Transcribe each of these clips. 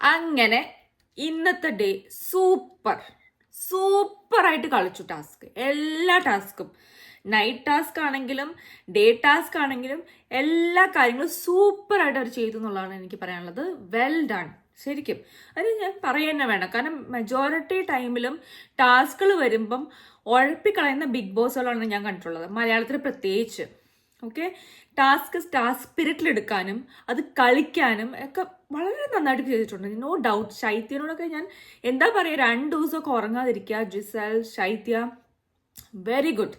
അങ്ങനെ ഇന്നത്തെ day super. സൂപ്പറായിട്ട് കളിച്ചു ടാസ്ക്. എല്ലാ ടാസ്കും. നൈറ്റ് ടാസ്ക് ആണെങ്കിലും ഡേ ടാസ്ക് ആണെങ്കിലും എല്ലാ കാര്യങ്ങളും സൂപ്പറായിട്ട് അവർ ചെയ്തു എന്നുള്ളതാണ് എനിക്ക് പറയാനുള്ളത്. വെൽ ഡൺ ശരിക്കും. അത് ഞാൻ പറയുക വേണം കാരണം മെജോറിറ്റി ടൈമിലും ടാസ്കുകൾ വരുമ്പം ഉഴപ്പിക്കളയുന്ന ബിഗ് ബോസുകളാണ് ഞാൻ കണ്ടിട്ടുള്ളത്. മലയാളത്തിൽ പ്രത്യേകിച്ച്. ഓക്കെ ടാസ്ക് ടാസ്ക് സ്പിരിറ്റിലെടുക്കാനും അത് കളിക്കാനും ഒക്കെ വളരെ നന്നായിട്ട് ചെയ്തിട്ടുണ്ട്. നോ ഡൗട്ട് ശൈത്യനോടൊക്കെ ഞാൻ എന്താ പറയുക രണ്ട് ദിവസമൊക്കെ ഉറങ്ങാതിരിക്കുക ജിസൽ ശൈത്യ വെരി ഗുഡ്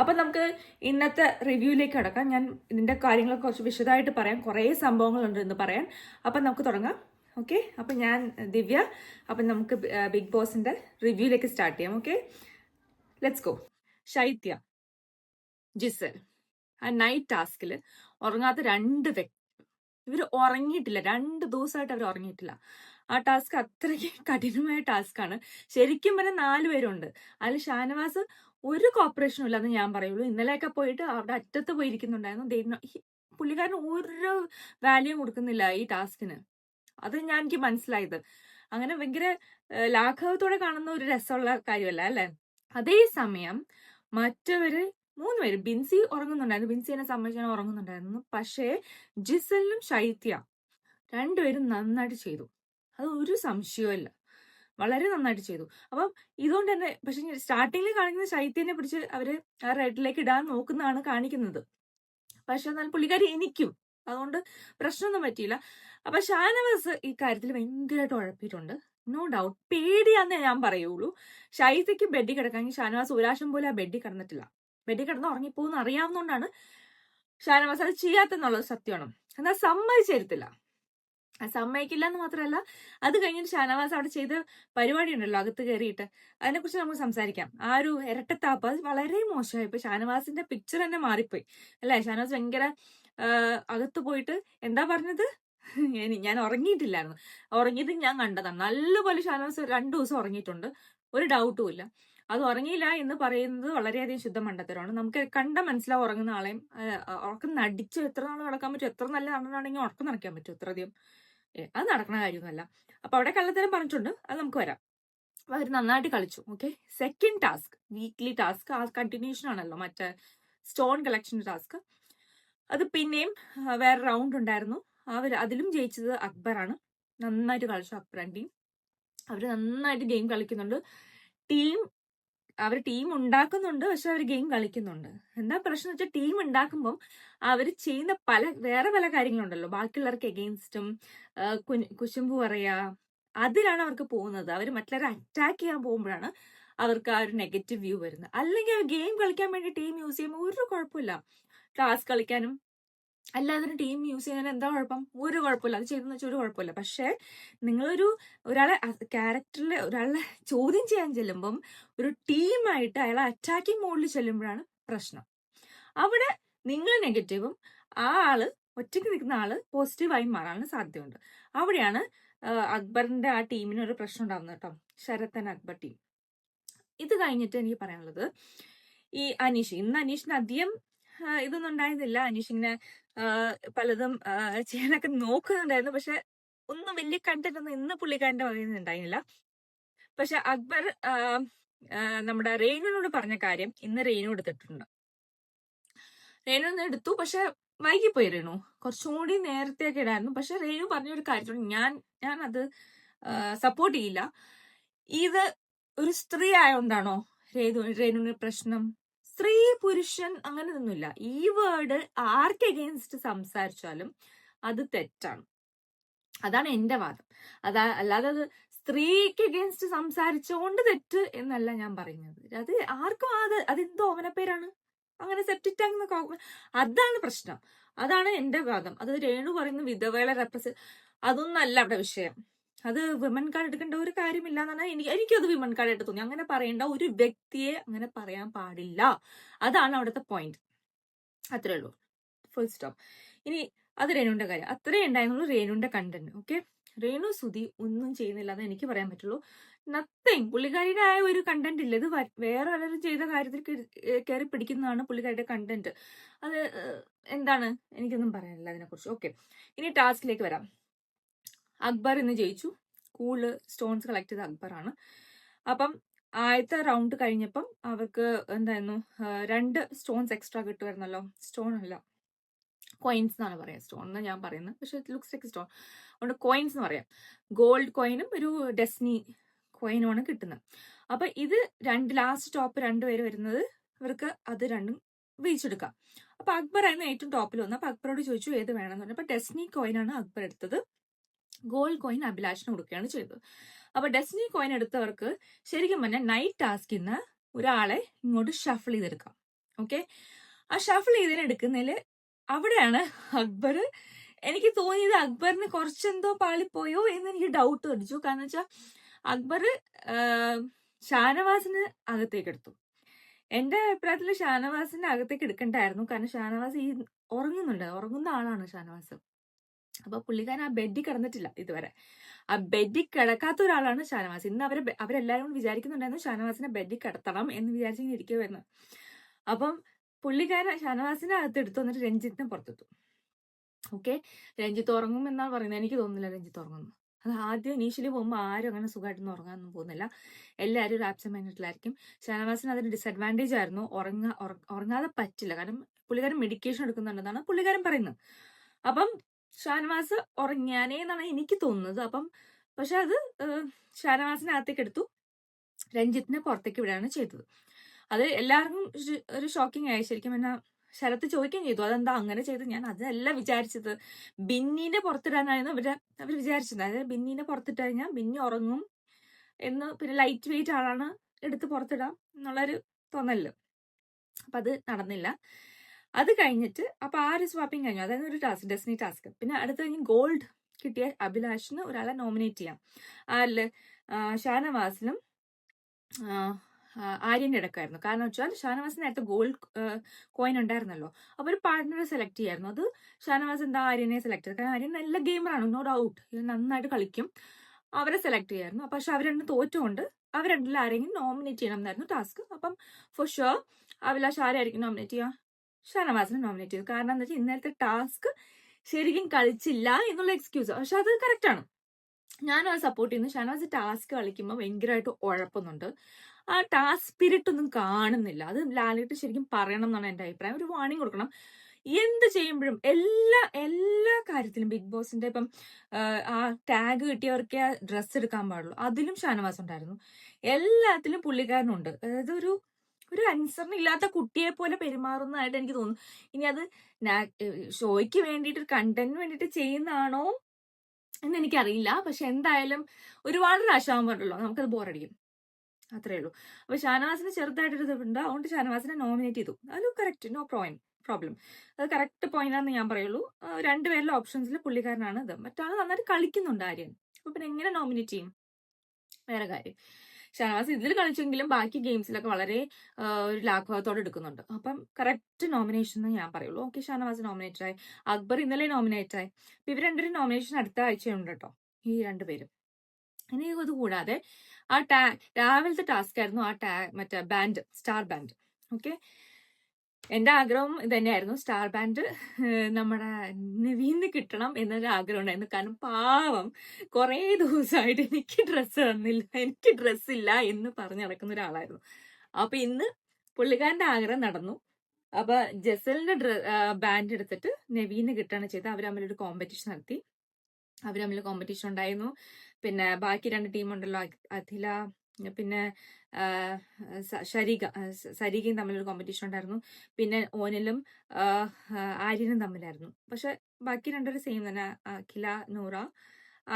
അപ്പം നമുക്ക് ഇന്നത്തെ റിവ്യൂയിലേക്ക് കടക്കാം. ഞാൻ ഇതിന്റെ കാര്യങ്ങളൊക്കെ കുറച്ച് വിശദമായിട്ട് പറയാം. കുറേ സംഭവങ്ങളുണ്ട് എന്ന് പറയാൻ. അപ്പം നമുക്ക് തുടങ്ങാം. ഓക്കെ അപ്പം ഞാൻ ദിവ്യ അപ്പം നമുക്ക് ബിഗ് ബോസിന്റെ റിവ്യൂയിലേക്ക് സ്റ്റാർട്ട് ചെയ്യാം. Okay let's go Shaithya Jisael. ആ നൈറ്റ് ടാസ്കിൽ ഉറങ്ങാത്ത രണ്ട് വ്യക്തി ഇവർ ഉറങ്ങിയിട്ടില്ല. രണ്ട് ദിവസമായിട്ട് അവർ ഉറങ്ങിയിട്ടില്ല. ആ ടാസ്ക് അത്രയ്ക്ക് കഠിനമായ ടാസ്ക്കാണ് ശരിക്കും പറഞ്ഞാൽ നാല് പേരുണ്ട്. അതിൽ ഷാനവാസ് ഒരു കോപ്പറേഷനും ഇല്ലെന്ന് ഞാൻ പറയുള്ളൂ. ഇന്നലെയൊക്കെ പോയിട്ട് അവിടെ അറ്റത്ത് പോയിരിക്കുന്നുണ്ടായിരുന്നു. ദൈവം പുള്ളിക്കാരൻ ഒരു വാല്യൂ കൊടുക്കുന്നില്ല ഈ ടാസ്കിന് അത് ഞാൻ എനിക്ക് മനസ്സിലായത്. അങ്ങനെ ഭയങ്കര ലാഘവത്തോടെ കാണുന്ന ഒരു രസമുള്ള കാര്യമല്ല അല്ലേ? അതേസമയം മറ്റവര് മൂന്ന് പേര്. ബിൻസി ഉറങ്ങുന്നുണ്ടായിരുന്നു. ബിൻസിനെ സംബന്ധിച്ചാണ് ഉറങ്ങുന്നുണ്ടായിരുന്നു പക്ഷേ ജിസലിനും ശൈത്യ രണ്ടുപേരും നന്നായിട്ട് ചെയ്തു. അത് ഒരു സംശയവുമില്ല വളരെ നന്നായിട്ട് ചെയ്തു. അപ്പം ഇതുകൊണ്ട് തന്നെ പക്ഷെ സ്റ്റാർട്ടിങ്ങിൽ കാണിക്കുന്ന ശൈത്യനെ പിടിച്ച് അവർ ആ റെഡിലേക്ക് ഇടാൻ നോക്കുന്നതാണ് കാണിക്കുന്നത്. പക്ഷെ എന്നാൽ പുള്ളിക്കാരി എനിക്കും. അതുകൊണ്ട് പ്രശ്നമൊന്നും പറ്റിയില്ല. അപ്പൊ ഷാനവാസ് ഈ കാര്യത്തിൽ ഭയങ്കരമായിട്ട് ഉഴപ്പിയിട്ടുണ്ട്. നോ ഡൗട്ട് പേടിയാന്നേ ഞാൻ പറയുള്ളൂ. ശൈത്യക്ക് ബെഡിൽ കിടക്കാമെങ്കിൽ ഷാനവാസ് ഒരാശം പോലെ ആ ബെഡിൽ കിടന്നിട്ടില്ല. ബെഡിൽ കിടന്ന് ഉറങ്ങിപ്പോകുന്ന അറിയാവുന്നതുകൊണ്ടാണ് ഷാനവാസ് അത് ചെയ്യാത്തെന്നുള്ളത് സത്യമാണ്. എന്നാൽ സമ്മതിച്ചിരുത്തില്ല. സമ്മതിക്കില്ല എന്ന് മാത്രമല്ല അത് കഴിഞ്ഞിട്ട് ഷാനവാസ് അവിടെ ചെയ്ത പരിപാടി ഉണ്ടല്ലോ അകത്ത് കയറിയിട്ട്. അതിനെക്കുറിച്ച് നമുക്ക് സംസാരിക്കാം. ആ ഒരു ഇരട്ടത്താപ്പ് അത് വളരെ മോശമായി. ഇപ്പൊ ഷാനവാസിന്റെ പിക്ചർ തന്നെ മാറിപ്പോയി. അല്ലേ? ഷാനവാസ് ഭയങ്കര അകത്ത് പോയിട്ട് എന്താ പറഞ്ഞത്? ഞാൻ ഉറങ്ങിയിട്ടില്ലായിരുന്നു. ഉറങ്ങിയിട്ട് ഞാൻ കണ്ടതാണ്. നല്ലപോലെ ഷാനവാസ് രണ്ടു ദിവസം ഉറങ്ങിയിട്ടുണ്ട്. ഒരു ഡൗട്ടും ഇല്ല. അത് ഉറങ്ങിയില്ല എന്ന് പറയുന്നത് വളരെയധികം ശുദ്ധ മണ്ടത്തരമാണ്. നമുക്ക് കണ്ട മനസ്സിലാവും ഉറങ്ങുന്ന ആളെയും ഉറക്കം നടിച്ച് എത്ര നാൾ നടക്കാൻ പറ്റും എത്ര നല്ല നടന്നാണെങ്കിൽ ഉറക്കം നടക്കാൻ പറ്റും എത്ര അധികം അത് നടക്കുന്ന കാര്യമൊന്നുമല്ല. അപ്പൊ അവിടെ കള്ളത്തരം പറഞ്ഞിട്ടുണ്ട്. അത് നമുക്ക് വരാം. അപ്പൊ അവർ നന്നായിട്ട് കളിച്ചു okay? Second task weekly task ആ കണ്ടിന്യൂഷൻ ആണല്ലോ മറ്റേ സ്റ്റോൺ കളക്ഷൻ ടാസ്ക് അത് പിന്നെയും വേറെ റൗണ്ട് ഉണ്ടായിരുന്നു. അവർ അതിലും ജയിച്ചത് അക്ബറാണ്. നന്നായിട്ട് കളിച്ചു അക്ബറാൻ ടീം അവർ നന്നായിട്ട് ഗെയിം കളിക്കുന്നുണ്ട്. ടീം അവർ ടീം ഉണ്ടാക്കുന്നുണ്ട് പക്ഷെ അവർ ഗെയിം കളിക്കുന്നുണ്ട്. എന്താ പ്രശ്നം വെച്ചാൽ ടീം ഉണ്ടാക്കുമ്പം അവർ ചെയ്യുന്ന പല വേറെ പല കാര്യങ്ങളുണ്ടല്ലോ. ബാക്കിയുള്ളവർക്ക് എഗെയിൻസ്റ്റും കുശുമ്പ് പറയാ അതിലാണ് അവർക്ക് പോകുന്നത്. അവർ മറ്റുള്ളവരെ അറ്റാക്ക് ചെയ്യാൻ പോകുമ്പോഴാണ് അവർക്ക് ആ ഒരു നെഗറ്റീവ് വ്യൂ വരുന്നത്. അല്ലെങ്കിൽ അവർ ഗെയിം കളിക്കാൻ വേണ്ടി ടീം യൂസ് ചെയ്യുമ്പോൾ ഒരു കുഴപ്പമില്ല. ടാസ്ക് കളിക്കാനും അല്ലാതെ ടീം യൂസ് ചെയ്യാൻ എന്താ കുഴപ്പം? ഒരു കുഴപ്പമില്ല. അത് ചെയ്തെന്ന് വെച്ചാൽ ഒരു കുഴപ്പമില്ല. പക്ഷേ നിങ്ങളൊരു ഒരാളെ ക്യാരക്ടറിൽ ഒരാളെ ചോദ്യം ചെയ്യാൻ ചെല്ലുമ്പം ഒരു ടീമായിട്ട് അയാളെ അറ്റാക്കിംഗ് മോഡിൽ ചെല്ലുമ്പോഴാണ് പ്രശ്നം. അവിടെ നിങ്ങൾ നെഗറ്റീവും ആ ആൾ ഒറ്റയ്ക്ക് നിൽക്കുന്ന ആൾ പോസിറ്റീവായി മാറാനുള്ള സാധ്യതയുണ്ട്. അവിടെയാണ് അക്ബറിന്റെ ആ ടീമിന് ഒരു പ്രശ്നം ഉണ്ടാവുന്നത് കേട്ടോ. ശരത്തൻ അക്ബർ ടീം ഇത് കഴിഞ്ഞിട്ട് എനിക്ക് പറയാനുള്ളത് ഈ അനീഷ്. ഇന്ന് അനീഷിന് അധികം ഇതൊന്നും ഉണ്ടായിരുന്നില്ല. അനീഷ് ഇങ്ങനെ ആ, പലതും ചെയ്യാനൊക്കെ നോക്കുന്നുണ്ടായിരുന്നു. പക്ഷെ ഒന്നും വലിയ കണ്ടന്റ് ഒന്നും ഇന്ന് പുള്ളിക്കാരന്റെ വകയിൽ ഉണ്ടായിരുന്നില്ല. പക്ഷെ അക്ബർ നമ്മുടെ റെയിനോട് പറഞ്ഞ കാര്യം ഇന്ന് റേനു എടുത്തിട്ടുണ്ട്. റേനു ഒന്ന് എടുത്തു. പക്ഷെ വൈകിപ്പോയി റേണു കുറച്ചുകൂടി നേരത്തെ ഒക്കെ ഇടായിരുന്നു. പക്ഷെ റേണു പറഞ്ഞൊരു കാര്യത്തോട് ഞാൻ ഞാൻ അത് സപ്പോർട്ട് ചെയ്യില്ല. ഇത് ഒരു സ്ത്രീ ആയതുകൊണ്ടാണോ രേണു രേണുവിന് പ്രശ്നം? സ്ത്രീ പുരുഷൻ അങ്ങനെ ഒന്നുമില്ല ഈ വേർഡ് ആർക്ക് എഗെയിൻസ്റ്റ് സംസാരിച്ചാലും അത് തെറ്റാണ്. അതാണ് എന്റെ വാദം. അതാ അല്ലാതെ അത് സ്ത്രീക്ക് എഗെയിൻസ്റ്റ് സംസാരിച്ചുകൊണ്ട് തെറ്റ് എന്നല്ല ഞാൻ പറയുന്നത്. അത് ആർക്കും അത് അതെന്തോ പേരാണ്? അങ്ങനെ എന്നൊക്കെ അതാണ് പ്രശ്നം. അതാണ് എന്റെ വാദം. അത് രേണു പറയുന്ന വിധവകളെ റെപ്രസെന്റ് അതൊന്നല്ല അവിടെ വിഷയം. അത് വിമൻ കാർഡ് എടുക്കേണ്ട ഒരു കാര്യമില്ല എന്നാണ് എനിക്ക് എനിക്കത് വിമൻ കാർഡ് ആയിട്ട് തോന്നി. അങ്ങനെ പറയേണ്ട ഒരു വ്യക്തിയെ അങ്ങനെ പറയാൻ പാടില്ല. അതാണ് അവിടുത്തെ പോയിന്റ് അത്രേ ഉള്ളൂ. ഫുൾ സ്റ്റോപ്പ് ഇനി അത് രേണുവിന്റെ കാര്യം. അത്രേ ഉണ്ടായിരുന്നുള്ളൂ രേണുവിന്റെ കണ്ടന്റ് ഓക്കെ രേണു സുധി ഒന്നും ചെയ്യുന്നില്ല എന്ന് എനിക്ക് പറയാൻ പറ്റുള്ളൂ. നത്തിങ് പുള്ളിക്കാരിയുടെ ആയ ഒരു കണ്ടന്റ് ഇല്ല. ഇത് വേറെ പലരും ചെയ്ത കാര്യത്തിൽ കയറി പിടിക്കുന്നതാണ് പുള്ളിക്കാരിയുടെ കണ്ടന്റ് അത് എന്താണ്? എനിക്കൊന്നും പറയാനില്ല അതിനെക്കുറിച്ച്. ഓക്കെ ഇനി ടാസ്കിലേക്ക് വരാം. അക്ബർ ഇന്ന് ജയിച്ചു. കൂടുതൽ സ്റ്റോൺസ് കളക്ട് ചെയ്ത അക്ബർ ആണ് അപ്പം ആദ്യത്തെ റൗണ്ട് കഴിഞ്ഞപ്പം അവർക്ക് എന്തായിരുന്നു? രണ്ട് സ്റ്റോൺസ് എക്സ്ട്രാ കിട്ടുമായിരുന്നല്ലോ. സ്റ്റോൺ അല്ല. കോയിൻസ് എന്നാണ് പറയാം സ്റ്റോൺ എന്ന് ഞാൻ പറയുന്നത്. പക്ഷെ ഇറ്റ് ലുക്സ് ലൈക്ക് സ്റ്റോൺ അതുകൊണ്ട് കോയിൻസ് എന്ന് പറയാം. ഗോൾഡ് കോയിനും ഒരു ഡെസ്നി കോയിനുമാണ് കിട്ടുന്നത്. അപ്പൊ ഇത് രണ്ട് ലാസ്റ്റ് ടോപ്പ് രണ്ട് പേര് വരുന്നത് ഇവർക്ക് അത് രണ്ടും വിളിച്ചെടുക്കാം. അപ്പൊ അക്ബർ ആയിരുന്നു ഏറ്റവും ടോപ്പിൽ വന്നത്. അപ്പൊ അക്ബറോട് ചോദിച്ചു ഏത് വേണമെന്ന്? പറഞ്ഞു. അപ്പൊ ഡെസ്നി കോയിനാണ് അക്ബർ എടുത്തത്. ഗോൾഡ് കോയിൻ അഭിലാഷിന് കൊടുക്കുകയാണ് ചെയ്തത്. അപ്പൊ ഡെസ്റ്റിനി കോയിൻ എടുത്തവർക്ക് ശരിക്കും പറഞ്ഞാൽ നൈറ്റ് ടാസ്കിൽ നിന്ന് ഒരാളെ ഇങ്ങോട്ട് ഷഫിൾ ചെയ്തെടുക്കാം. ഓക്കെ ആ ഷഫിൾ ചെയ്തതിനെടുക്കുന്നതിൽ അവിടെയാണ് അക്ബർ. എനിക്ക് തോന്നിയത് അക്ബറിന് കുറച്ചെന്തോ പാളിപ്പോയോ എന്ന് എനിക്ക് ഡൗട്ട് അടിച്ചു കാരണം വെച്ചാൽ അക്ബർ ഷാനവാസിന് അകത്തേക്ക് എടുത്തു. എന്റെ അഭിപ്രായത്തിൽ ഷാനവാസിന്റെ അകത്തേക്ക് എടുക്കണ്ടായിരുന്നു. കാരണം ഷാനവാസ് ഈ ഉറങ്ങുന്നുണ്ട്. ഉറങ്ങുന്ന ആളാണ് ഷാനവാസ്. അപ്പൊ പുള്ളിക്കാരൻ ആ ബെഡിൽ കിടന്നിട്ടില്ല ഇതുവരെ. ആ ബെഡിൽ കിടക്കാത്ത ഒരാളാണ് ഷാനവാസ്. ഇന്ന് അവരെ അവരെല്ലാവരും വിചാരിക്കുന്നുണ്ടായിരുന്നു ഷാനവാസിനെ ബെഡിൽ കിടത്തണം എന്ന് വിചാരിച്ചിങ്ങനെ ഇരിക്കുമായിരുന്നു അപ്പം പുള്ളിക്കാരൻ ഷാനവാസിനെ അകത്ത് എടുത്തു വന്നിട്ട് രഞ്ജിത്തിനെ പുറത്തെത്തു ഓക്കെ? രഞ്ജിത്ത് ഉറങ്ങും എന്നാണ് പറയുന്നത്? എനിക്ക് തോന്നുന്നില്ല രഞ്ജിത്ത് ഉറങ്ങുന്നു. അത് ആദ്യം ഇനീഷ്യലി പോകുമ്പോൾ ആരും അങ്ങനെ സുഖമായിട്ടൊന്നും ഉറങ്ങാനൊന്നും പോകുന്നില്ല. എല്ലാവരും ഒരു ആപ്സം മൈൻഡിലായിരിക്കും ഷാനവാസിന് അതൊരു ഡിസഡ്വാന്റേജ് ആയിരുന്നു. ഉറങ്ങാ ഉറങ്ങാതെ പറ്റില്ല. കാരണം പുള്ളിക്കാരൻ മെഡിക്കേഷൻ എടുക്കുന്നുണ്ടെന്നാണ് പുള്ളിക്കാരൻ പറയുന്നത്. അപ്പം ഷാനവാസ് ഉറങ്ങിയാനേ എന്നാണ് എനിക്ക് തോന്നുന്നത്. അപ്പം പക്ഷെ അത് ഷാനവാസിനെ ഷാനവാസിനകത്തേക്ക് എടുത്തു. രഞ്ജിത്തിനെ പുറത്തേക്ക് വിടുകയാണ് ചെയ്തത്. അത് എല്ലാവർക്കും ഒരു ഷോക്കിംഗ് ആയി. ശരിക്കും എന്നാ ശരത്ത് ചോദിക്കുകയും ചെയ്തു. അതെന്താ അങ്ങനെ ചെയ്ത് ഞാൻ അതല്ല വിചാരിച്ചത്. ബിന്നിനെ പുറത്തിടാനായിരുന്നു അവർ അവർ വിചാരിച്ചത് അതായത് ബിന്നിനെ പുറത്തിട്ട് കഴിഞ്ഞാൽ ബിന്നി ഉറങ്ങും എന്ന് പിന്നെ ലൈറ്റ് വെയിറ്റ് ആളാണ് എടുത്ത് പുറത്തിടാം എന്നുള്ളൊരു തോന്നൽ അപ്പൊ അത് നടന്നില്ല. അത് കഴിഞ്ഞിട്ട് അപ്പൊ ആ ഒരു സ്വാപ്പിംഗ് കഴിഞ്ഞു. അതായത് ഒരു ടാസ്ക് ഡെസ്നി ടാസ്ക് പിന്നെ അടുത്ത കഴിഞ്ഞ് ഗോൾഡ് കിട്ടിയ അഭിലാഷിന് ഒരാളെ നോമിനേറ്റ് ചെയ്യാം. ആ, ആ, ആര്യന്റെ ഇടക്കായിരുന്നു. കാരണം വെച്ചാൽ ഷാനവാസിന് നേരത്തെ ഗോൾഡ് കോയിൻ ഉണ്ടായിരുന്നല്ലോ. അപ്പൊ ഒരു പാർട്ട്ണറെ സെലക്ട് ചെയ്യായിരുന്നു. അത് ഷാനവാസ് എന്താ ആര്യനെ സെലക്ട് ചെയ്തത്? കാരണം ആര്യൻ നല്ല ഗെയിമറാണ് നോ ഡൗട്ട് നന്നായിട്ട് കളിക്കും. അവരെ സെലക്ട് ചെയ്യായിരുന്നു. പക്ഷെ അവർ രണ്ടും തോറ്റുകൊണ്ട് അവർ ആരെങ്കിലും നോമിനേറ്റ് ചെയ്യണം എന്നായിരുന്നു ടാസ്ക് അപ്പം ഫോർ ഷുവർ അഭിലാഷ് ആരായിരിക്കും നോമിനേറ്റ് ചെയ്യുക? ഷാനവാസിനെ നോമിനേറ്റ് ചെയ്തു. കാരണം എന്താ വെച്ചാൽ ഇന്നലത്തെ ടാസ്ക് ശരിക്കും കളിച്ചില്ല എന്നുള്ള എക്സ്ക്യൂസ് പക്ഷെ അത് കറക്റ്റ് ആണ്. ഞാനും അത് സപ്പോർട്ട് ചെയ്യുന്നു. ഷാനവാസ് ടാസ്ക് കളിക്കുമ്പോൾ ഭയങ്കരമായിട്ട് ഉഴപ്പുന്നുണ്ട്. ആ ടാസ്ക് സ്പിരിറ്റ് ഒന്നും കാണുന്നില്ല. അത് ലാലിട്ട് ശരിക്കും പറയണം എന്നാണ് എന്റെ അഭിപ്രായം. ഒരു വാണിംഗ് കൊടുക്കണം. എന്ത് ചെയ്യുമ്പോഴും എല്ലാ എല്ലാ കാര്യത്തിലും ബിഗ് ബോസിന്റെ ഇപ്പം ആ ടാഗ് കിട്ടിയവർക്ക് ഡ്രസ്സ് എടുക്കാൻ പാടുള്ളൂ. അതിലും ഷാനവാസ് ഉണ്ടായിരുന്നു. എല്ലാത്തിലും പുള്ളിക്കാരനുണ്ട്. അതായത് ഒരു ഒരു അനുസരണ ഇല്ലാത്ത കുട്ടിയെ പോലെ പെരുമാറുന്നതായിട്ട് എനിക്ക് തോന്നുന്നു. ഇനി അത് ഷോയ്ക്ക് വേണ്ടിയിട്ട് ഒരു കണ്ടന്റിന് വേണ്ടിയിട്ട് ചെയ്യുന്നതാണോ എന്ന് എനിക്കറിയില്ല. പക്ഷെ എന്തായാലും ഒരുപാട് പ്രാവശ്യം പറഞ്ഞല്ലോ നമുക്കത് ബോറടിക്കും അത്രേ ഉള്ളൂ. അപ്പൊ ഷാനവാസിന് ചെറുതായിട്ടൊരു ഇതുണ്ട്. അതുകൊണ്ട് ഷാനവാസിനെ നോമിനേറ്റ് ചെയ്തു. അത് കറക്റ്റ് നോ പ്രോയിൻ പ്രോബ്ലം അത് കറക്റ്റ് പോയിന്റ് ആണെന്ന് ഞാൻ പറയുള്ളൂ. രണ്ടുപേരുടെ ഓപ്ഷൻസിൽ പുള്ളിക്കാരനാണ് ഇത്. മറ്റാൾ നന്നായിട്ട് കളിക്കുന്നുണ്ട് ആര്യൻ. അപ്പൊ പിന്നെ എങ്ങനെ നോമിനേറ്റ് ചെയ്യും? വേറെ കാര്യം. ഷാനവാസ് ഇതിൽ കളിച്ചെങ്കിലും ബാക്കി ഗെയിംസിലൊക്കെ വളരെ ഒരു ലാഘവത്തോടെ എടുക്കുന്നുണ്ട്. അപ്പം കറക്റ്റ് നോമിനേഷൻ എന്ന് ഞാൻ പറയുള്ളൂ. ഓക്കെ ഷാനവാസ് നോമിനേറ്റഡ് ആയി. അക്ബർ ഇന്നലെ നോമിനേറ്റ് ആയി. ഇപ്പം ഇവർ രണ്ടുപേരും നോമിനേഷൻ അടുത്ത ആഴ്ചയുണ്ട് കേട്ടോ ഈ രണ്ടുപേരും ഇനി ഇത് കൂടാതെ ആ ടാ രാവിലത്തെ ടാസ്ക് ആയിരുന്നു ആ ടാ മറ്റേ ബാൻഡ് സ്റ്റാർ ബാൻഡ് ഓക്കെ? എന്റെ ആഗ്രഹം ഇതന്നെയായിരുന്നു. തന്നെയായിരുന്നു സ്റ്റാർ ബാൻഡ് നമ്മുടെ നവീന്ന് കിട്ടണം എന്നൊരു ആഗ്രഹം ഉണ്ടായിരുന്നു കാരണം പാവം കുറേ ദിവസമായിട്ട് എനിക്ക് ഡ്രസ്സ് തന്നില്ല എനിക്ക് ഡ്രസ്സ് ഇല്ല എന്ന് പറഞ്ഞു നടക്കുന്ന ഒരാളായിരുന്നു. അപ്പൊ ഇന്ന് പുള്ളിക്കാരന്റെ ആഗ്രഹം നടന്നു. അപ്പൊ ജസലിന്റെ ഡ്ര ബാൻഡ് എടുത്തിട്ട് നവീന് കിട്ടുകയാണ് ചെയ്ത് അവർ തമ്മിലൊരു കോമ്പറ്റീഷൻ നടത്തി. അവർ തമ്മിൽ കോമ്പറ്റീഷൻ ഉണ്ടായിരുന്നു. പിന്നെ ബാക്കി രണ്ട് ടീമുണ്ടല്ലോ അഖില പിന്നെ ശരിക സരികയും തമ്മിലൊരു കോമ്പറ്റീഷൻ ഉണ്ടായിരുന്നു. പിന്നെ ഓനിലും ആര്യനും തമ്മിലായിരുന്നു. പക്ഷെ ബാക്കി രണ്ടുപേരും സെയിം തന്നെ. അഖില നൂറ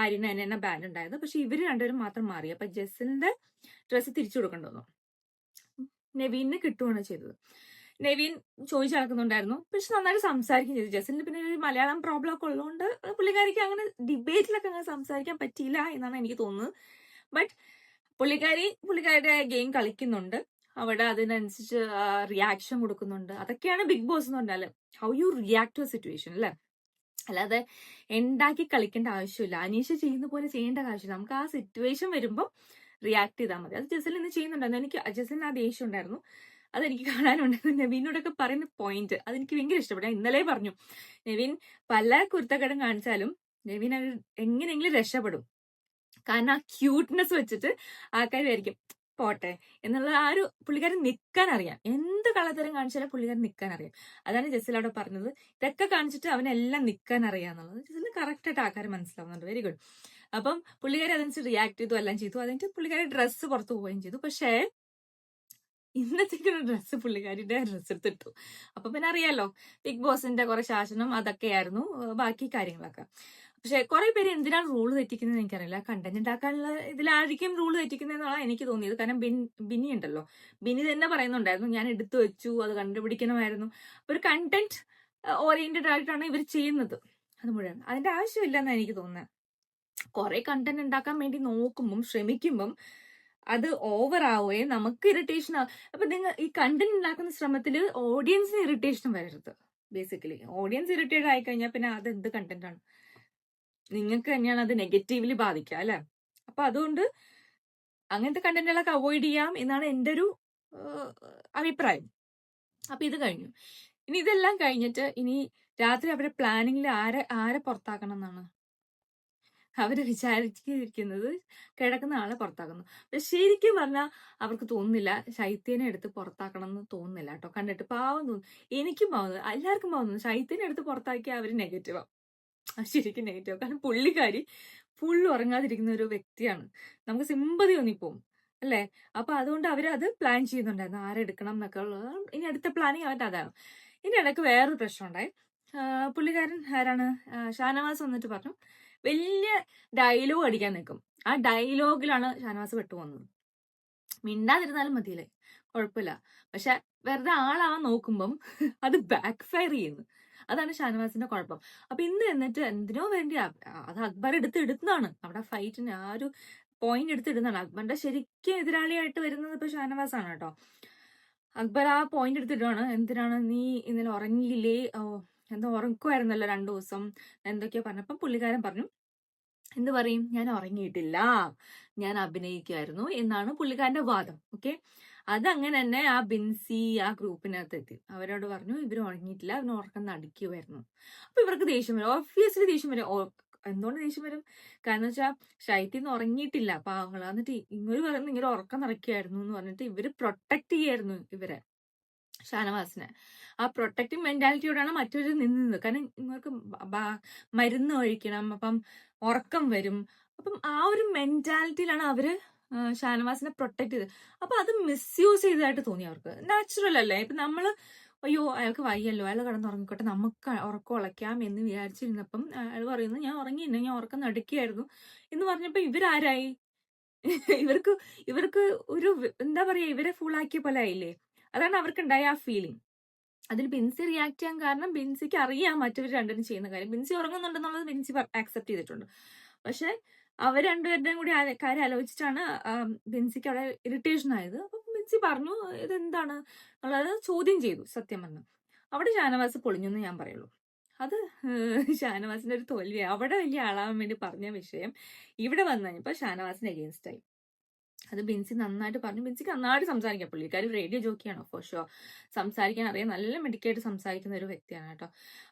ആര്യന് തന്നെ തന്നെ ബാൻഡ് ഉണ്ടായത് പക്ഷെ ഇവർ രണ്ടുപേരും മാത്രം മാറി. അപ്പൊ ജസലിന്റെ ഡ്രസ്സ് തിരിച്ചു കൊടുക്കേണ്ടി വന്നു നവീനിന് കിട്ടുകയാണ് ചെയ്തത്. നവീൻ ചോദിച്ചു നടക്കുന്നുണ്ടായിരുന്നു. പക്ഷെ നന്നായിട്ട് സംസാരിക്കുകയും ചെയ്തു. ജസിന് പിന്നെ ഒരു മലയാളം പ്രോബ്ലം ഒക്കെ ഉള്ളതുകൊണ്ട് പുള്ളിക്കാരിക്ക് അങ്ങനെ ഡിബേറ്റിലൊക്കെ അങ്ങനെ സംസാരിക്കാൻ പറ്റിയില്ല എന്നാണ് എനിക്ക് തോന്നുന്നത്. ബട്ട് പുള്ളിക്കാരി പുള്ളിക്കാരുടെ ഗെയിം കളിക്കുന്നുണ്ട്. അവിടെ അതിനനുസരിച്ച് റിയാക്ഷൻ കൊടുക്കുന്നുണ്ട്. അതൊക്കെയാണ് ബിഗ് ബോസ് എന്ന് പറഞ്ഞാൽ. How you react to situation അല്ലേ? അല്ലാതെ ഉണ്ടാക്കി കളിക്കേണ്ട ആവശ്യമില്ല. അനീഷ ചെയ്യുന്ന പോലെ ചെയ്യേണ്ട ആവശ്യമില്ല. നമുക്ക് ആ സിറ്റുവേഷൻ വരുമ്പോൾ റിയാക്ട് ചെയ്താൽ മതി. അത് ജസൽ ഇന്ന് ചെയ്യുന്നുണ്ടായിരുന്നു എനിക്ക് ജസലിന് ആ ദേഷ്യം ഉണ്ടായിരുന്നു. അതെനിക്ക് കാണാനുണ്ടായിരുന്നു. നവീനോടൊക്കെ പറയുന്ന പോയിന്റ് അതെനിക്ക് ഭയങ്കര ഇഷ്ടപ്പെട്ടു. ഇന്നലെ പറഞ്ഞു നവീൻ പല കുരുത്തക്കടം കാണിച്ചാലും നവീൻ അത് എങ്ങനെയെങ്കിലും രക്ഷപ്പെടും. കാരണം ആ ക്യൂട്ട്നെസ് വെച്ചിട്ട് ആൾക്കാർ വിചാരിക്കും പോട്ടെ എന്നുള്ള ആ ഒരു പുള്ളിക്കാരൻ നിൽക്കാൻ അറിയാം. എന്ത് കളത്തരം കാണിച്ചാലും പുള്ളിക്കാരൻ നിൽക്കാൻ അറിയാം. അതാണ് ജസ്സിൽ അവിടെ പറഞ്ഞത്. ഇതൊക്കെ കാണിച്ചിട്ട് അവനെല്ലാം നിൽക്കാൻ അറിയാന്നുള്ളത് ജെസ്സിൽ കറക്റ്റ് ആയിട്ട് ആൾക്കാർ മനസ്സിലാവുന്നുണ്ട്. വെരി ഗുഡ് അപ്പം പുള്ളിക്കാരി അതനുസരിച്ച് റിയാക്ട് ചെയ്തു എല്ലാം ചെയ്തു. അതിന് പുള്ളിക്കാരി ഡ്രസ്സ് പുറത്ത് പോവുകയും ചെയ്തു. പക്ഷേ ഇന്നത്തേക്കൊരു ഡ്രസ്സ് പുള്ളിക്കാരിയുടെ ഡ്രസ്സ് എടുത്തിട്ടു. അപ്പൊ പിന്നെ അറിയാലോ ബിഗ് ബോസിന്റെ കുറെ ശാസനം അതൊക്കെയായിരുന്നു. ബാക്കി കാര്യങ്ങളൊക്കെ. പക്ഷെ കുറെ പേര് എന്തിനാണ് റൂൾ തെറ്റിക്കുന്നത് എനിക്കറിയില്ല. കണ്ടന്റ് ഉണ്ടാക്കാനുള്ള ഇതിലായിരിക്കും റൂൾ തെറ്റിക്കുന്നതെന്നാണ് എനിക്ക് തോന്നിയത്. കാരണം ബിൻ ബിനി ഉണ്ടല്ലോ. ബിനി തന്നെ പറയുന്നുണ്ടായിരുന്നു ഞാൻ എടുത്തു വെച്ചു അത് കണ്ടുപിടിക്കണമായിരുന്നു. ഒരു കണ്ടന്റ് ഓറിയന്റഡ് ആയിട്ടാണ് ഇവർ ചെയ്യുന്നത്. അത് മുഴുവൻ. അതിന്റെ ആവശ്യമില്ലെന്നാണ് എനിക്ക് തോന്നുന്നത് കുറെ കണ്ടന്റ് ഉണ്ടാക്കാൻ വേണ്ടി നോക്കുമ്പം ശ്രമിക്കുമ്പം അത് ഓവർ ആവുകയെ നമുക്ക് ഇറിറ്റേഷൻ ആവും അപ്പൊ നിങ്ങൾ ഈ കണ്ടന്റ് ഉണ്ടാക്കുന്ന ശ്രമത്തിൽ ഓഡിയൻസിന് ഇറിറ്റേഷൻ വരരുത് ബേസിക്കലി ഓഡിയൻസ് ഇറിറ്റേറ്റ് ആയി കഴിഞ്ഞാൽ പിന്നെ അത് എന്ത് കണ്ടന്റ് ആണ്? നിങ്ങൾക്ക് തന്നെയാണ് അത് നെഗറ്റീവ്ലി ബാധിക്കുക അല്ലെ? അപ്പൊ അതുകൊണ്ട് അങ്ങനത്തെ കണ്ടന്റുകളൊക്കെ അവോയ്ഡ് ചെയ്യാം എന്നാണ് എന്റെ ഒരു അഭിപ്രായം. അപ്പൊ ഇത് കഴിഞ്ഞു. ഇനി ഇതെല്ലാം കഴിഞ്ഞിട്ട് ഇനി രാത്രി അവരുടെ പ്ലാനിങ്ങിൽ ആരെ ആരെ പുറത്താക്കണം എന്നാണ്? അവർ വിചാരിച്ചിരിക്കുന്നത് കിടക്കുന്ന ആളെ പുറത്താക്കുന്നു. പക്ഷെ ശരിക്കും പറഞ്ഞാൽ അവർക്ക് തോന്നുന്നില്ല ശൈത്യനെ എടുത്ത് പുറത്താക്കണം എന്ന് തോന്നുന്നില്ല കേട്ടോ. കണ്ടിട്ട് പാവം തോന്നുന്നു എനിക്കും പാവുന്നത് എല്ലാവർക്കും പാവുന്നു ശൈത്യനെ എടുത്ത് പുറത്താക്കിയാൽ അവർ നെഗറ്റീവാ ശരിക്കും നെഗറ്റീവ്. കാരണം പുള്ളിക്കാരി ഫുള്ള് ഉറങ്ങാതിരിക്കുന്ന ഒരു വ്യക്തിയാണ്. നമുക്ക് സിമ്പതി തോന്നിപ്പോവും അല്ലേ? അപ്പൊ അതുകൊണ്ട് അവർ അത് പ്ലാൻ ചെയ്യുന്നുണ്ടായിരുന്നു. ആരെടുക്കണം എന്നൊക്കെ ഉള്ളത് ഇനി അടുത്ത പ്ലാനിങ് അവന്റെ അതാണ്. ഇനി ഇടയ്ക്ക് വേറൊരു പ്രശ്നം ഉണ്ടായി പുള്ളിക്കാരൻ ആരാണ്? ഷാനവാസ് വന്നിട്ട് പറഞ്ഞു വലിയ ഡയലോഗ് അടിക്കാൻ നിൽക്കും. ആ ഡയലോഗിലാണ് ഷാനവാസ് പെട്ടുപോകുന്നത്. മിണ്ടാതിരുന്നാലും മതിയല്ലേ? കുഴപ്പമില്ല. പക്ഷെ വെറുതെ ആളാവാൻ നോക്കുമ്പം അത് ബാക്ക് ഫയർ ചെയ്യുന്നു. അതാണ് ഷാനവാസിന്റെ കുഴപ്പം. അപ്പൊ ഇന്ന് എന്നിട്ട് എന്തിനോ വേണ്ടി അത് അക്ബർ എടുത്ത് എടുത്തതാണ് അവിടെ ഫൈറ്റിന് ആ ഒരു പോയിന്റ് എടുത്ത് ഇടുന്നതാണ്. അക്ബറിന്റെ ശരിക്കും എതിരാളിയായിട്ട് വരുന്നത് ഇപ്പൊ ആണ് കേട്ടോ. അക്ബർ ആ പോയിന്റ് എടുത്തിട്ടാണ് എന്തിനാണ് നീ ഇന്നലെ ഉറങ്ങിയില്ലേ? ഓ എന്തോ ഉറക്കുമായിരുന്നല്ലോ രണ്ടു ദിവസം? എന്തൊക്കെയോ പറഞ്ഞപ്പം പുള്ളിക്കാരൻ പറഞ്ഞു എന്ത് പറയും? ഞാൻ ഉറങ്ങിയിട്ടില്ല. ഞാൻ അഭിനയിക്കുമായിരുന്നു എന്നാണ് പുള്ളിക്കാരന്റെ വാദം. ഓക്കെ? അതങ്ങനെ തന്നെ ആ ബിൻസി ആ ഗ്രൂപ്പിനകത്ത് എത്തി അവരോട് പറഞ്ഞു ഇവർ ഉറങ്ങിയിട്ടില്ല അവന് ഉറക്കം വരുന്നു അപ്പൊ ഇവർക്ക് ദേഷ്യം വരും. ഓബ്വിയസ്ലി ദേഷ്യം വരും. എന്തുകൊണ്ട് ദേഷ്യം വരും? കാരണം വെച്ചാൽ ഷൈറ്റിന്ന് ഉറങ്ങിയിട്ടില്ല. പാവങ്ങൾ എന്നിട്ട് ഇങ്ങനെ പറയുന്നത് ഇങ്ങനെ ഉറക്കം നടക്കുകയായിരുന്നു എന്ന് പറഞ്ഞിട്ട് ഇവർ പ്രൊട്ടക്ട് ചെയ്യായിരുന്നു ഇവരെ ഷാനവാസിനെ. ആ പ്രൊട്ടക്റ്റീവ് മെന്റാലിറ്റിയോടാണ് മറ്റൊരു നിന്നത്. കാരണം ഇവർക്ക് മരുന്ന് കഴിക്കണം അപ്പം ഉറക്കം വരും. അപ്പം ആ ഒരു മെന്റാലിറ്റിയിലാണ് അവർ ഷാനവാസിനെ പ്രൊട്ടക്ട് ചെയ്ത്. അപ്പൊ അത് മിസ്യൂസ് ചെയ്തതായിട്ട് തോന്നി അവർക്ക്. നാച്ചുറൽ അല്ലേ? ഇപ്പൊ നമ്മൾ അയ്യോ അയാൾക്ക് വയ്യല്ലോ. അയാൾ കിടന്നുറങ്ങിക്കോട്ടെ. നമുക്ക് ഉറക്കം ഉളയ്ക്കാം എന്ന് വിചാരിച്ചിരുന്നപ്പം അയാൾ പറയുന്നു ഞാൻ ഉറങ്ങിയില്ല. ഞാൻ ഉറക്കം നടുക്കിയായിരുന്നു എന്ന് പറഞ്ഞപ്പോ ഇവരാരായി? ഇവർക്ക് ഇവർക്ക് ഒരു എന്താ പറയാ ഇവരെ ഫുൾ ഫുള്ളാക്കിയ പോലെ ആയില്ലേ? അതാണ് അവർക്കുണ്ടായ ആ ഫീലിംഗ് അതിൽ ബിൻസി റിയാക്ട് ചെയ്യാൻ കാരണം ബിൻസിക്ക് അറിയാം മറ്റവർ രണ്ടുപേരും ചെയ്യുന്ന കാര്യം. ബിൻസി ഉറങ്ങുന്നുണ്ടെന്നുള്ളത് ബിൻസി ആക്സെപ്റ്റ് ചെയ്തിട്ടുണ്ട്. പക്ഷെ അവർ രണ്ടുപേരുടെയും കൂടി കാര്യം ആലോചിച്ചിട്ടാണ് ബിൻസിക്ക് അവിടെ ഇറിറ്റേഷൻ ആയത്. അപ്പം ബിൻസി പറഞ്ഞു ഇതെന്താണ്? എന്നുള്ളത് ചോദ്യം ചെയ്തു സത്യം പറഞ്ഞു അവിടെ ഷാനവാസ് പൊളിഞ്ഞു എന്ന് ഞാൻ പറയുള്ളൂ. അത് ഷാനവാസിന്റെ ഒരു തോൽവി അവിടെ വലിയ ആളാവാൻ വേണ്ടി പറഞ്ഞ വിഷയം ഇവിടെ വന്നു കഴിഞ്ഞപ്പോൾ ഷാനവാസിന് അഗേൻസ്റ്റ് ആയി. അത് ബിൻസി നന്നായിട്ട് പറഞ്ഞു. ബിൻസിക്ക് നന്നായിട്ട് സംസാരിക്കാം. പുള്ളിക്കാരി റേഡിയോ ജോക്കിയാണ് ഓഫ് സംസാരിക്കാൻ അറിയാം. നല്ല മെഡിക്കേറ്റ് സംസാരിക്കുന്ന ഒരു വ്യക്തിയാണ് കേട്ടോ.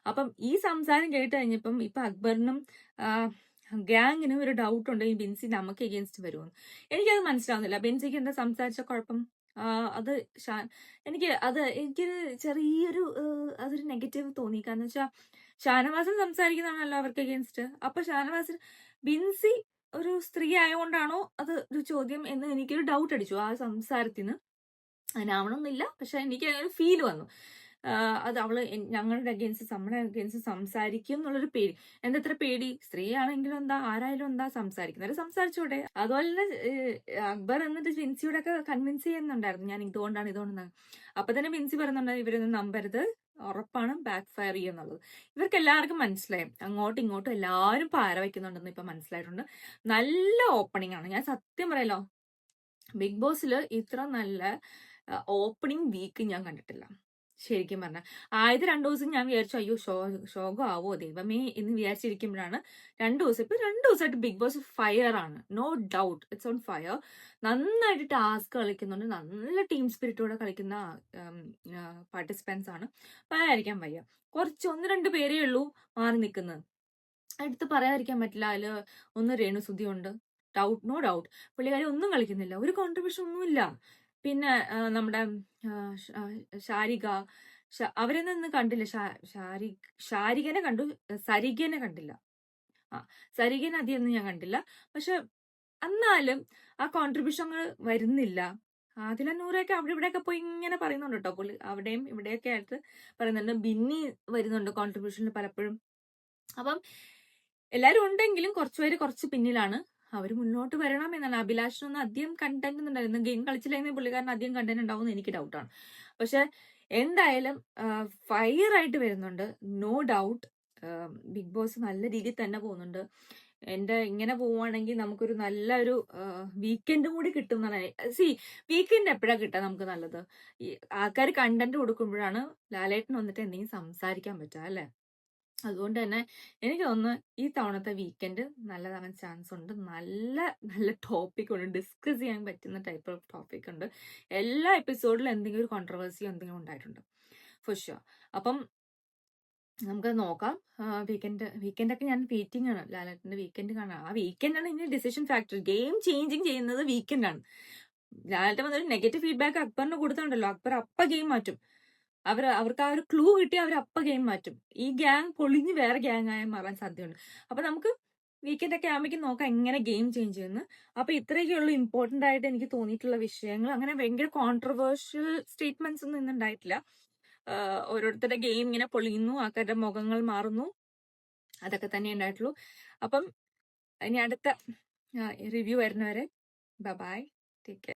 അപ്പം ഈ സംസാരം കേട്ട് കഴിഞ്ഞപ്പം ഇപ്പൊ അക്ബറിനും ഗ്യാങ്ങിനും ഒരു ഡൗട്ട് ഉണ്ട്. ഈ ബിൻസി നമുക്ക് എഗെയിൻസ്റ്റ് വരുമെന്ന് എനിക്കത് മനസ്സിലാവുന്നില്ല. ബിൻസിക്ക് എന്താ സംസാരിച്ച കുഴപ്പം? അത് എനിക്ക് അത് എനിക്കൊരു ചെറിയൊരു അതൊരു നെഗറ്റീവ് തോന്നി. കാരണം വെച്ചാൽ ഷാനവാസൻ സംസാരിക്കുന്നതാണല്ലോ അവർക്ക് എഗെയിൻസ്റ്റ് അപ്പൊ ഷാനവാസൻ ബിൻസി ഒരു സ്ത്രീ ആയതുകൊണ്ടാണോ അത് ഒരു ചോദ്യം എന്ന് എനിക്കൊരു ഡൗട്ട് അടിച്ചു ആ സംസാരത്തിന്. അതിനാവണമെന്നില്ല. പക്ഷെ എനിക്ക് ഒരു ഫീൽ വന്നു. അത് അവൾ ഞങ്ങളുടെ അഗേൻസ്റ്റ് നമ്മുടെ അഗേൻസ്റ്റ് സംസാരിക്കും എന്നുള്ളൊരു പേടി. എന്താ ഇത്ര പേടി? സ്ത്രീ ആണെങ്കിലും എന്താ ആരായാലും എന്താ സംസാരിക്കുന്നവര് സംസാരിച്ചോട്ടെ അതുപോലെ തന്നെ അക്ബർ എന്നിട്ട് ജിൻസിയുടെ ഒക്കെ കൺവിൻസ് ചെയ്യുന്നുണ്ടായിരുന്നു. ഞാൻ ഇതുകൊണ്ടാണ് ഇതുകൊണ്ടാണ്. അപ്പൊ തന്നെ മിൻസി പറയുന്നുണ്ട് ഇവരൊന്നും നമ്പരുത്. ഉറപ്പാണ്. ബാക്ക് ഫയർ ചെയ്യുന്നുള്ളത് ഇവർക്ക് എല്ലാവർക്കും മനസ്സിലായി. അങ്ങോട്ടും ഇങ്ങോട്ടും എല്ലാവരും പാര വയ്ക്കുന്നുണ്ടെന്ന് ഇപ്പൊ മനസ്സിലായിട്ടുണ്ട്. നല്ല ഓപ്പണിംഗ് ആണ്. ഞാൻ സത്യം പറയലോ ബിഗ് ബോസിൽ ഇത്ര നല്ല ഓപ്പണിംഗ് വീക്ക് ഞാൻ കണ്ടിട്ടില്ല. ശരിക്കും പറഞ്ഞ. ആദ്യത്തെ രണ്ടു ദിവസം ഞാൻ വിചാരിച്ചു അയ്യോ ഷോ ശോകമാവോ ദൈവമേ എന്ന് വിചാരിച്ചിരിക്കുമ്പോഴാണ് രണ്ടു ദിവസം. ഇപ്പൊ രണ്ടു ദിവസമായിട്ട് ബിഗ് ബോസ് ഫയർ ആണ്. No doubt it's on fire നന്നായിട്ട് ടാസ്ക് കളിക്കുന്നുണ്ട്. നല്ല ടീം സ്പിരിറ്റോടെ കളിക്കുന്ന പാർട്ടിസിപ്പൻസ് ആണ്. പറയാതിരിക്കാൻ വയ്യ. കുറച്ച് ഒന്ന് രണ്ട് പേരേ ഉള്ളൂ മാറി നിൽക്കുന്നത്. എടുത്ത് പറയാതിരിക്കാൻ പറ്റില്ല. അതിൽ ഒന്ന് രേണുസുതി ഉണ്ട് ഡൗട്ട് നോ ഡൗട്ട് പുള്ളിക്കാരി ഒന്നും കളിക്കുന്നില്ല. ഒരു കോൺട്രിബ്യൂഷൻ ഒന്നുമില്ല. പിന്നെ നമ്മുടെ ശാരിക അവരെ നിന്ന് കണ്ടില്ല? ശാരി ശാരികനെ കണ്ടു? സരികനെ കണ്ടില്ല. ആ സരികനെ അധികമൊന്നും ഞാൻ കണ്ടില്ല. പക്ഷെ എന്നാലും ആ കോൺട്രിബ്യൂഷൻ വരുന്നില്ല. ആദില നൂറൊക്കെ അവിടെ ഇവിടെയൊക്കെ പോയി ഇങ്ങനെ പറയുന്നുണ്ട് കേട്ടോ പുള്ളി. അവിടെയും ഇവിടെയൊക്കെ ആയിട്ട് പറയുന്നുണ്ട്. ബിന്നി വരുന്നുണ്ട് കോൺട്രിബ്യൂഷനിൽ പലപ്പോഴും. അപ്പം എല്ലാവരും ഉണ്ടെങ്കിലും കുറച്ചുപേര് കുറച്ച് പിന്നിലാണ്. അവർ മുന്നോട്ട് വരണം എന്നാണ്. അഭിലാഷിനൊന്നും അധികം കണ്ടന്റ് ഉണ്ടായിരുന്നു ഗെയിം കളിച്ചില്ലെങ്കിൽ പുള്ളിക്കാരൻ അധികം കണ്ടന്റ് ഉണ്ടാവും എനിക്ക് ഡൗട്ടാണ് പക്ഷെ എന്തായാലും ഫയർ ആയിട്ട് വരുന്നുണ്ട്. നോ ഡൗട്ട് ബിഗ് ബോസ് നല്ല രീതിയിൽ തന്നെ പോകുന്നുണ്ട്. എന്റെ ഇങ്ങനെ പോവുകയാണെങ്കിൽ നമുക്കൊരു നല്ലൊരു വീക്കെൻഡും കൂടി കിട്ടും എന്നാണ്. സി വീക്കെൻഡ് എപ്പോഴാ കിട്ടുക നമുക്ക് നല്ലത്? ആൾക്കാർ കണ്ടന്റ് കൊടുക്കുമ്പോഴാണ് ലാലേട്ടൻ വന്നിട്ട് എന്തെങ്കിലും സംസാരിക്കാൻ പറ്റുക അല്ലെ? അതുകൊണ്ട് തന്നെ എനിക്ക് തോന്നുന്നു ഈ തവണത്തെ വീക്കെൻഡ് നല്ലതാവാൻ ചാൻസ് ഉണ്ട്. നല്ല നല്ല ടോപ്പിക് ഉണ്ട്. ഡിസ്കസ് ചെയ്യാൻ പറ്റുന്ന ടൈപ്പ് ഓഫ് ടോപ്പിക് ഉണ്ട്. എല്ലാ എപ്പിസോഡിലും എന്തെങ്കിലും ഒരു കോൺട്രവേഴ്സിയോ എന്തെങ്കിലും ഉണ്ടായിട്ടുണ്ട്. ഫോർ അപ്പം നമുക്ക് നോക്കാം. വീക്കെൻഡ് വീക്കെൻഡൊക്കെ ഞാൻ വെയിറ്റിംഗ് ആണ്. ലാലേട്ടന്റെ വീക്കെൻഡ് കാണാം. ആ വീക്കെൻഡ് ആണ് ഇനി ഡിസിഷൻ ഫാക്ടർ ഗെയിം ചേഞ്ചിങ് ചെയ്യുന്നത് വീക്കെൻഡാണ് ലാലേട്ടൻ വന്നൊരു നെഗറ്റീവ് ഫീഡ്ബാക്ക് അക്ബറിന് കൊടുത്തുണ്ടല്ലോ അക്ബർ അപ്പ ഗെയിം മാറ്റും. അവർ അവർക്ക് ആ ഒരു ക്ലൂ കിട്ടി അവർ അപ്പ ഗെയിം മാറ്റും. ഈ ഗ്യാങ് പൊളിഞ്ഞ് വേറെ ഗ്യാങ് ആയി മാറാൻ സാധ്യതയുണ്ട്. അപ്പൊ നമുക്ക് വീക്കെൻഡ് ഒക്കെ ആകുമ്പോഴേക്കും നോക്കാം എങ്ങനെ ഗെയിം ചേഞ്ച് ചെയ്യുന്നു. അപ്പൊ ഇത്രയൊക്കെയുള്ളൂ ഇമ്പോർട്ടന്റ് ആയിട്ട് എനിക്ക് തോന്നിയിട്ടുള്ള വിഷയങ്ങൾ. അങ്ങനെ ഭയങ്കര കോൺട്രവേഴ്ഷ്യൽ സ്റ്റേറ്റ്മെന്റ്സ് ഒന്നും ഇന്ന് ഉണ്ടായിട്ടില്ല. ഓരോരുത്തരുടെ ഗെയിം ഇങ്ങനെ പൊളിയുന്നു ആൾക്കാരുടെ മുഖങ്ങൾ മാറുന്നു. അതൊക്കെ തന്നെ ഉണ്ടായിട്ടുള്ളൂ. അപ്പം ഇനി അടുത്ത റിവ്യൂ വരുന്നവരെ ബൈ ടേക്ക് കെയർ